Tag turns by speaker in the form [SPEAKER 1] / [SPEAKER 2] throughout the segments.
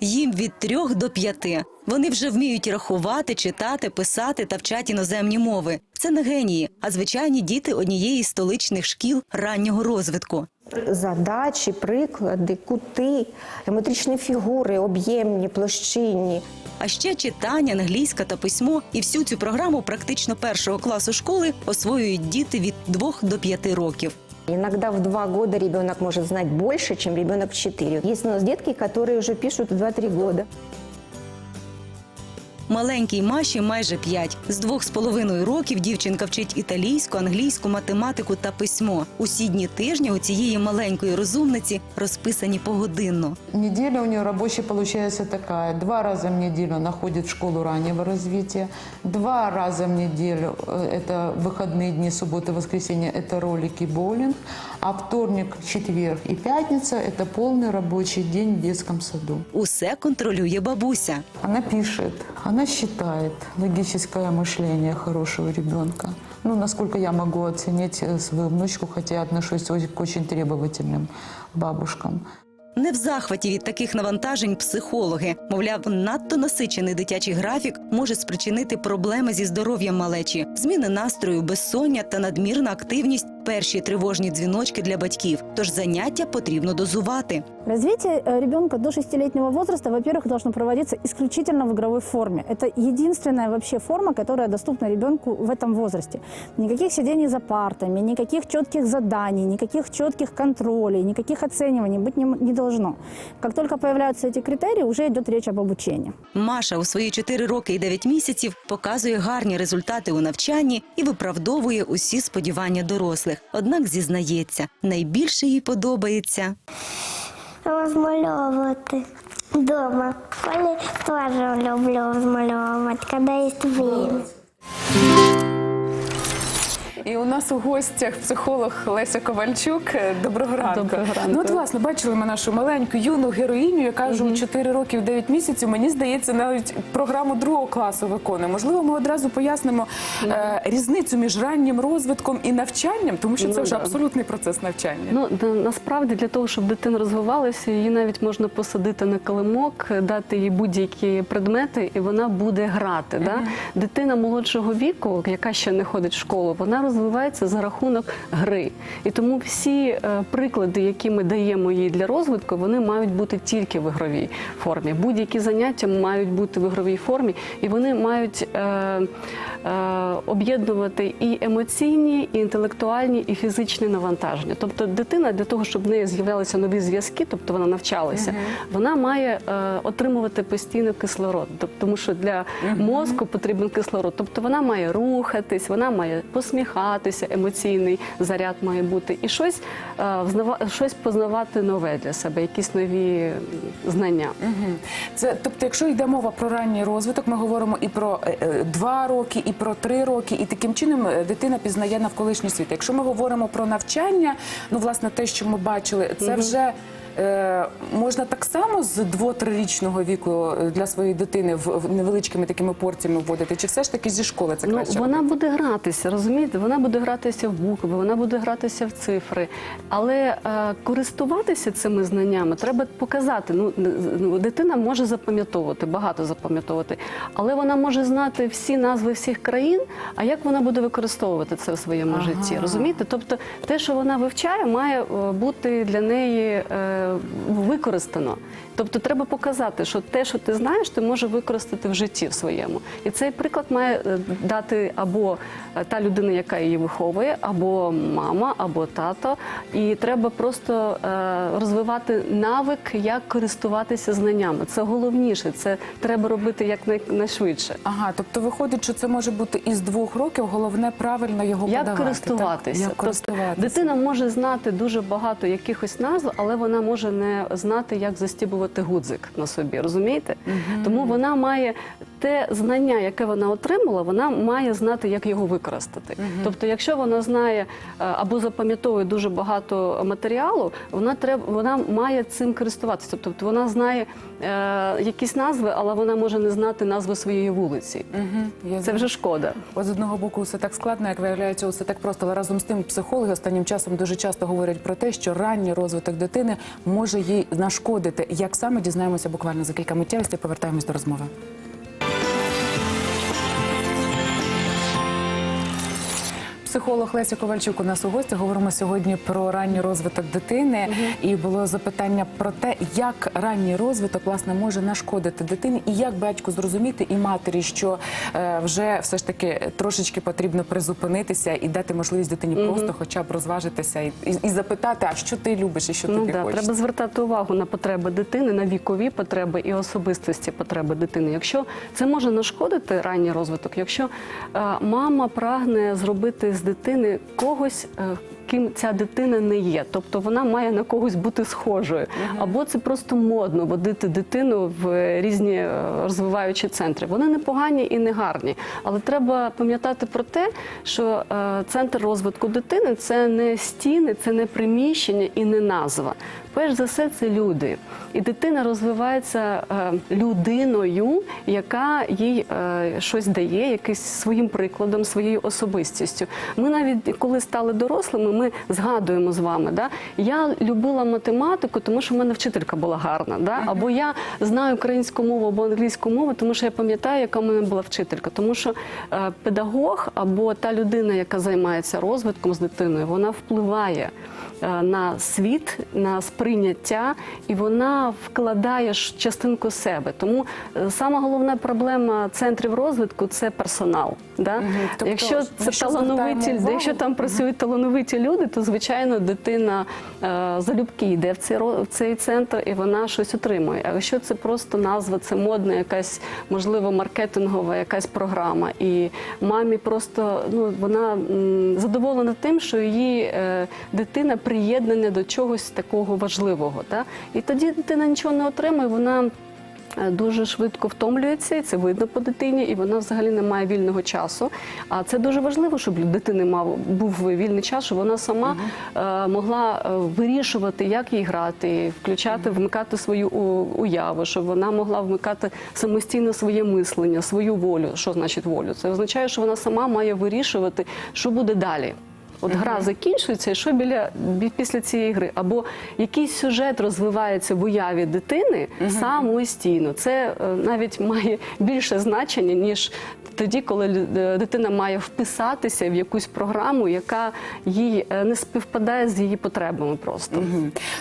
[SPEAKER 1] Їм від трьох до п'яти. Вони вже вміють рахувати, читати, писати та вчать іноземні мови. Це не генії, а звичайні діти однієї з столичних шкіл раннього розвитку.
[SPEAKER 2] Задачі, приклади, кути, геометричні фігури, об'ємні, площинні.
[SPEAKER 1] А ще читання, англійська та письмо. І всю цю програму практично першого класу школи освоюють діти від двох до п'яти років.
[SPEAKER 2] Иногда в два года ребенок может знать больше, чем ребенок в четыре. Есть у нас детки, которые уже пишут в 2-3 года.
[SPEAKER 1] Маленькій Маші майже п'ять. З двох з половиною років дівчинка вчить італійську, англійську, математику та письмо. Усі дні тижня у цієї маленької розумниці розписані погодинно.
[SPEAKER 3] Неделя у нее рабочая получается такая. Два раза в неделю она ходит в школу раннего развития. Два раза в неделю, э, это выходные дни, суббота, воскресенье, это ролики, боулинг. А вторник, четверг и пятница – это полный рабочий день в детском саду.
[SPEAKER 1] Усе контролює бабуся.
[SPEAKER 3] Она пишет, она считает логическое мышление хорошего ребенка. Ну, насколько я могу оценить э, свою внучку, хотя я отношусь к очень требовательным бабушкам.
[SPEAKER 1] Не в захваті від таких навантажень психологи. Мовляв, надто насичений дитячий графік може спричинити проблеми зі здоров'ям малечі, зміни настрою, безсоння та надмірна активність перші тривожні дзвіночки для батьків. Тож заняття потрібно дозувати.
[SPEAKER 4] Развитие э, ребенка до шестилетнего возраста, во-первых, должно проводиться исключительно в игровой форме. Это единственная вообще форма, которая доступна ребенку в этом возрасте. Никаких сидений за партами, никаких четких заданий, никаких четких контролей, никаких оцениваний быть не, м- не должно. Как только появляются эти критерии, уже идет речь об обучении.
[SPEAKER 1] Маша у свої 4 роки і 9 місяців показує гарні результати у навчанні і виправдовує усі сподівання дорослих. Однак зізнається, найбільше їй подобається
[SPEAKER 5] розмальовувати вдома. В школі теж люблю розмальовувати, коли є время.
[SPEAKER 6] І у нас у гостях психолог Леся Ковальчук. Доброго ранку.
[SPEAKER 7] Доброго ранку.
[SPEAKER 6] Ну, от, власне, бачили ми нашу маленьку юну героїню, яка вже у 4 роки 9 місяців. Мені здається, навіть програму другого класу виконує. Можливо, ми одразу пояснимо е, різницю між раннім розвитком і навчанням, тому що це
[SPEAKER 7] Ну,
[SPEAKER 6] вже абсолютний процес навчання.
[SPEAKER 7] Ну насправді для того, щоб дитина розвивалася, її навіть можна посадити на килимок, дати їй будь-які предмети, і вона буде грати. Да? Дитина молодшого віку, яка ще не ходить в школу, вона розвивається за рахунок гри. І тому всі е, приклади, які ми даємо їй для розвитку, вони мають бути тільки в ігровій формі. Будь-які заняття мають бути в ігровій формі, і вони мають е, е, об'єднувати і емоційні, і інтелектуальні, і фізичні навантаження. Тобто дитина для того, щоб в неї з'являлися нові зв'язки, тобто вона навчалася, вона має е, отримувати постійно кислород. Тобто, тому що для мозку потрібен кислород. Тобто вона має рухатись, вона має посміхатися, емоційний заряд має бути, і щось, е, щось познавати нове для себе, якісь нові знання.
[SPEAKER 6] Це тобто, якщо йде мова про ранній розвиток, ми говоримо і про е, е, два роки, і про три роки, і таким чином дитина пізнає навколишній світ. Якщо ми говоримо про навчання, ну власне те, що ми бачили, це вже. Е, Можна так само з 2-3-річного віку е, для своєї дитини в невеличкими такими порціями вводити, чи все ж таки зі школи це
[SPEAKER 7] Ну,
[SPEAKER 6] краще?
[SPEAKER 7] вона буде гратися, розумієте? Вона буде гратися в букви, вона буде гратися в цифри. Але е, користуватися цими знаннями треба показати. Ну, ну, дитина може запам'ятовувати, багато запам'ятовувати, але вона може знати всі назви всіх країн. А як вона буде використовувати це в своєму житті? Розумієте? Тобто, те, що вона вивчає, має бути для неї е, використано. Тобто треба показати, що те, що ти знаєш, ти можеш використати в житті в своєму. І цей приклад має е, дати або е, та людина, яка її виховує, або мама, або тато. І треба просто е, розвивати навик, як користуватися знаннями. Це головніше, це треба робити якнайшвидше.
[SPEAKER 6] Ага, тобто виходить, що це може бути із двох років. Головне правильно його
[SPEAKER 7] Як
[SPEAKER 6] подавати.
[SPEAKER 7] користуватися?
[SPEAKER 6] Так? Як
[SPEAKER 7] Тобто
[SPEAKER 6] користуватися.
[SPEAKER 7] дитина може знати дуже багато якихось назв, але вона може не знати, як застібувати гудзик на собі. Розумієте? Тому вона має те знання, яке вона отримала, вона має знати, як його використати. Тобто, якщо вона знає е, або запам'ятовує дуже багато матеріалу, вона треба вона має цим користуватися. Тобто вона знає е, якісь назви, але вона може не знати назви своєї вулиці.
[SPEAKER 6] Я
[SPEAKER 7] Це вже шкода.
[SPEAKER 6] От з одного боку, все так складно, як виявляється, все так просто. Але разом з тим, психологи останнім часом дуже часто говорять про те, що ранній розвиток дитини може їй нашкодити. Як саме дізнаємося буквально за кілька миттєвостей, повертаємось до розмови. Психолог Леся Ковальчук у нас у гості. Говоримо сьогодні про ранній розвиток дитини. І було запитання про те, як ранній розвиток власне може нашкодити дитині, і як батьку зрозуміти і матері, що е, вже все ж таки трошечки потрібно призупинитися і дати можливість дитині просто, хоча б розважитися і, і, і запитати, а що ти любиш і що
[SPEAKER 7] Ну
[SPEAKER 6] тобі
[SPEAKER 7] да,
[SPEAKER 6] хочеться.
[SPEAKER 7] треба звертати увагу на потреби дитини, на вікові потреби і особистості потреби дитини. Якщо це може нашкодити ранній розвиток, якщо е, мама прагне зробити з дитини когось. е, Ким ця дитина не є, тобто вона має на когось бути схожою, або це просто модно водити дитину в різні е, розвиваючі центри. Вони не погані і не гарні, але треба пам'ятати про те, що е, центр розвитку дитини це не стіни, це не приміщення і не назва. Перш за все, це люди. І дитина розвивається е, людиною, яка їй е, щось дає, якийсь своїм прикладом, своєю особистістю. Ми навіть коли стали дорослими, ми згадуємо з вами. Да? Я любила математику, тому що в мене вчителька була гарна. Да? Або я знаю українську мову або англійську мову, тому що я пам'ятаю, яка в мене була вчителька. Тому що е, педагог або та людина, яка займається розвитком з дитиною, вона впливає на світ, на сприйняття, і вона вкладає частинку себе. Тому е, сама головна проблема центрів розвитку це персонал. Да?
[SPEAKER 6] тобто,
[SPEAKER 7] якщо це талановиті, якщо там працюють талановиті люди, то звичайно дитина е, залюбки йде в цей в цей центр і вона щось отримує. А якщо це просто назва, це модна, якась можливо маркетингова якась програма, і мамі просто ну вона м, задоволена тим, що її е, дитина приєднана до чогось такого важливого. Та? І тоді дитина нічого не отримує, вона. Е, Дуже швидко втомлюється, і це видно по дитині, і вона взагалі не має вільного часу. А це дуже важливо, щоб дитини мав був вільний час, щоб вона сама е, могла е, вирішувати, як їй грати, включати, вмикати свою уяву, щоб вона могла вмикати самостійно своє мислення, свою волю. Що значить волю? Це означає, що вона сама має вирішувати, що буде далі. От гра закінчується, і що біля після цієї гри, або якийсь сюжет розвивається в уяві дитини самостійно. Це е, навіть має більше значення ніж тоді, коли е, дитина має вписатися в якусь програму, яка їй е, не співпадає з її потребами. Просто.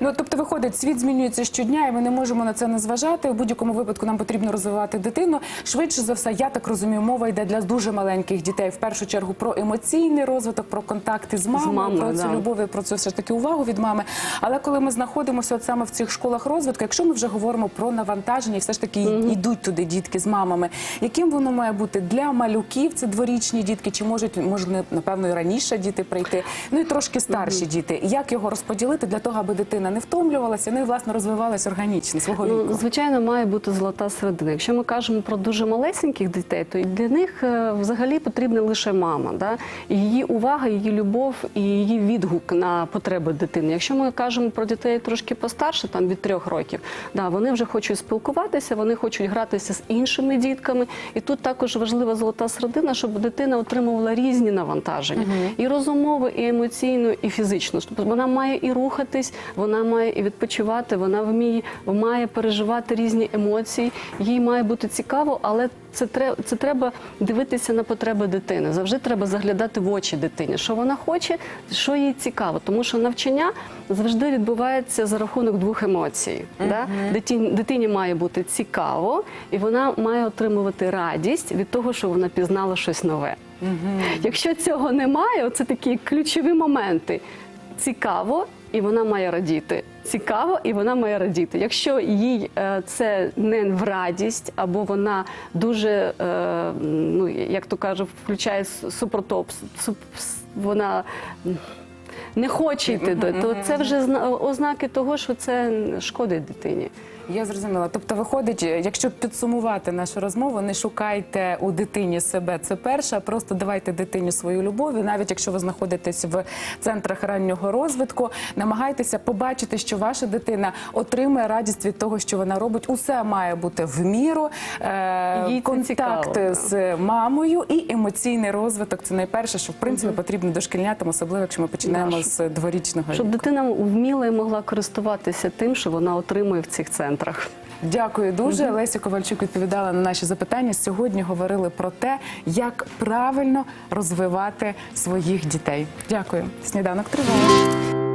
[SPEAKER 6] Ну тобто, виходить, світ змінюється щодня, і ми не можемо на це не зважати. У будь-якому випадку нам потрібно розвивати дитину. Швидше за все, я так розумію, мова йде для дуже маленьких дітей. В першу чергу про емоційний розвиток, про контакти з мамою,
[SPEAKER 7] мамою,
[SPEAKER 6] про цю любов і про цю все ж таки увагу від мами. Але коли ми знаходимося от саме в цих школах розвитку, якщо ми вже говоримо про навантаження, і все ж таки йдуть туди дітки з мамами, яким воно має бути для малюків? Це дворічні дітки, чи можуть можна напевно і раніше діти прийти? Ну і трошки старші діти. Як його розподілити для того, аби дитина не втомлювалася, ну і власне розвивалася органічно свого
[SPEAKER 7] Ну, звичайно, має бути золота середина. Якщо ми кажемо про дуже малесеньких дітей, то для них е, взагалі потрібна лише мама, да? і її увага, її любов і її відгук на потреби дитини. Якщо ми кажемо про дітей трошки постарше, там від трьох років, да, вони вже хочуть спілкуватися, вони хочуть гратися з іншими дітками. І тут також важлива золота середина, щоб дитина отримувала різні навантаження і розумово, і емоційно, і фізично. Тобто вона має і рухатись, вона має і відпочивати, вона вміє має переживати різні емоції. Їй має бути цікаво, але це треба, це треба дивитися на потреби дитини. Завжди треба заглядати в очі дитині, що вона хоче, що їй цікаво. Тому що навчання завжди відбувається за рахунок двох емоцій. Да? Дитині, дитині має бути цікаво, і вона має отримувати радість від того, що вона пізнала щось нове. Якщо цього немає, оце такі ключові моменти. Цікаво, і вона має радіти. Цікаво, і вона має радіти. Якщо їй е, це не в радість, або вона дуже, е, ну як то кажуть, включає супротопс, супротоп, суп- вона не хоче йти, то це вже зна- ознаки того, що це шкодить дитині.
[SPEAKER 6] Я зрозуміла. Тобто, виходить, якщо підсумувати нашу розмову, не шукайте у дитині себе. Це перше, а просто давайте дитині свою любов. І навіть якщо ви знаходитесь в центрах раннього розвитку, намагайтеся побачити, що ваша дитина отримує радість від того, що вона робить. Усе має бути в міру. Е,
[SPEAKER 7] Їй
[SPEAKER 6] контакт
[SPEAKER 7] цікаво,
[SPEAKER 6] з мамою і емоційний розвиток. Це найперше, що в принципі потрібно дошкільнятам, особливо якщо ми починаємо
[SPEAKER 7] Да,
[SPEAKER 6] з дворічного
[SPEAKER 7] Щоб
[SPEAKER 6] віку.
[SPEAKER 7] дитина вміла і могла користуватися тим, що вона отримує в цих центрах.
[SPEAKER 6] Дякую дуже. Леся Ковальчук відповідала на наші запитання. Сьогодні говорили про те, як правильно розвивати своїх дітей. Дякую. Сніданок триває.